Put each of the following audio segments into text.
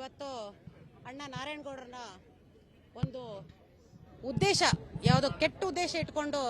ಇವತ್ತು ಅಣ್ಣ ನಾರಾಯಣಗೌಡರನ್ನ ಒಂದು ಉದ್ದೇಶ, ಯಾವುದೋ ಕೆಟ್ಟ ಉದ್ದೇಶ ಇಟ್ಕೊಂಡು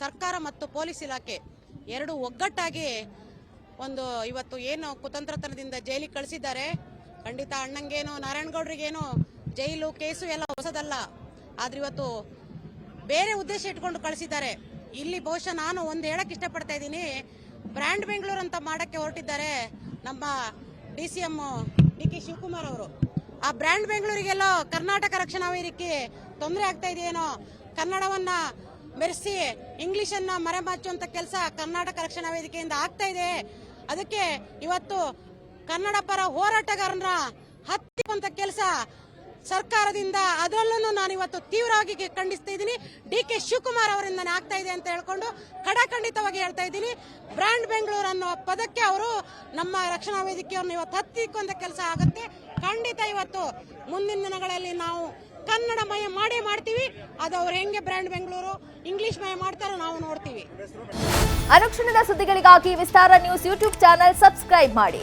ಸರ್ಕಾರ ಮತ್ತು ಪೊಲೀಸ್ ಇಲಾಖೆ ಎರಡು ಒಗ್ಗಟ್ಟಾಗಿ ಒಂದು ಇವತ್ತು ಏನು ಕುತಂತ್ರತನದಿಂದ ಜೈಲಿಗೆ ಕಳಿಸಿದ್ದಾರೆ. ಖಂಡಿತ ಅಣ್ಣಂಗೇನು, ನಾರಾಯಣಗೌಡರಿಗೇನು ಜೈಲು ಕೇಸು ಎಲ್ಲ ಹೊಸದಲ್ಲ. ಆದ್ರೆ ಇವತ್ತು ಬೇರೆ ಉದ್ದೇಶ ಇಟ್ಕೊಂಡು ಕಳಿಸಿದ್ದಾರೆ. ಇಲ್ಲಿ ಬಹುಶಃ ನಾನು ಒಂದು ಹೇಳಕ್ ಇಷ್ಟಪಡ್ತಾ ಇದ್ದೀನಿ, ಬ್ರ್ಯಾಂಡ್ ಬೆಂಗಳೂರು ಅಂತ ಮಾಡಕ್ಕೆ ಹೊರಟಿದ್ದಾರೆ ನಮ್ಮ D C M D K Shivakumar ಅವರು. ಆ ಬ್ರ್ಯಾಂಡ್ ಬೆಂಗಳೂರಿಗೆಲ್ಲೋ ಕರ್ನಾಟಕ ರಕ್ಷಣಾ ವೇದಿಕೆ ತೊಂದರೆ ಆಗ್ತಾ ಇದೆಯೇನೋ, ಕನ್ನಡವನ್ನ ಮೆರೆಸಿ, ಇಂಗ್ಲಿಷನ್ನ ಮರೆಮಾಚುವಂತ ಕೆಲಸ ಕರ್ನಾಟಕ ರಕ್ಷಣಾ ವೇದಿಕೆಯಿಂದ ಆಗ್ತಾ ಇದೆ. ಅದಕ್ಕೆ ಇವತ್ತು ಕನ್ನಡ ಪರ ಹೋರಾಟಗಾರನ ಹತ್ತಿರುವಂತ ಕೆಲಸ ಸರ್ಕಾರದಿಂದ ಅದರಲ್ಲೂ ನಾನು ಇವತ್ತು ತೀವ್ರವಾಗಿ ಖಂಡಿಸ್ತಾ ಇದ್ದೀನಿ. ಡಿ ಕೆ ಶಿವಕುಮಾರ್ ಅವರಿಂದ ಆಗ್ತಾ ಇದೆ ಅಂತ ಹೇಳ್ಕೊಂಡು ಕಡಖಂಡಿತವಾಗಿ ಹೇಳ್ತಾ ಇದ್ದೀನಿ. ಬ್ರ್ಯಾಂಡ್ ಬೆಂಗಳೂರು ಅನ್ನೋ ಪದಕ್ಕೆ ಅವರು ನಮ್ಮ ರಕ್ಷಣಾ ವೇದಿಕೆಯವ್ರನ್ನ ಇವತ್ತು ಹತ್ತಿಕೊಂಡ ಕೆಲಸ ಆಗುತ್ತೆ. ಖಂಡಿತ ಇವತ್ತು ಮುಂದಿನ ದಿನಗಳಲ್ಲಿ ನಾವು ಕನ್ನಡಮಯ ಮಾಡೇ ಮಾಡ್ತೀವಿ. ಅದು ಅವ್ರು ಹೆಂಗೆ ಬ್ರ್ಯಾಂಡ್ ಬೆಂಗಳೂರು ಇಂಗ್ಲಿಷ್ ಮಯ ಮಾಡ್ತಾರೋ ನಾವು ನೋಡ್ತೀವಿ. ಅನುಕ್ಷಣದ ಸುದ್ದಿಗಳಿಗಾಗಿ Vistara news YouTube channel subscribe ಮಾಡಿ.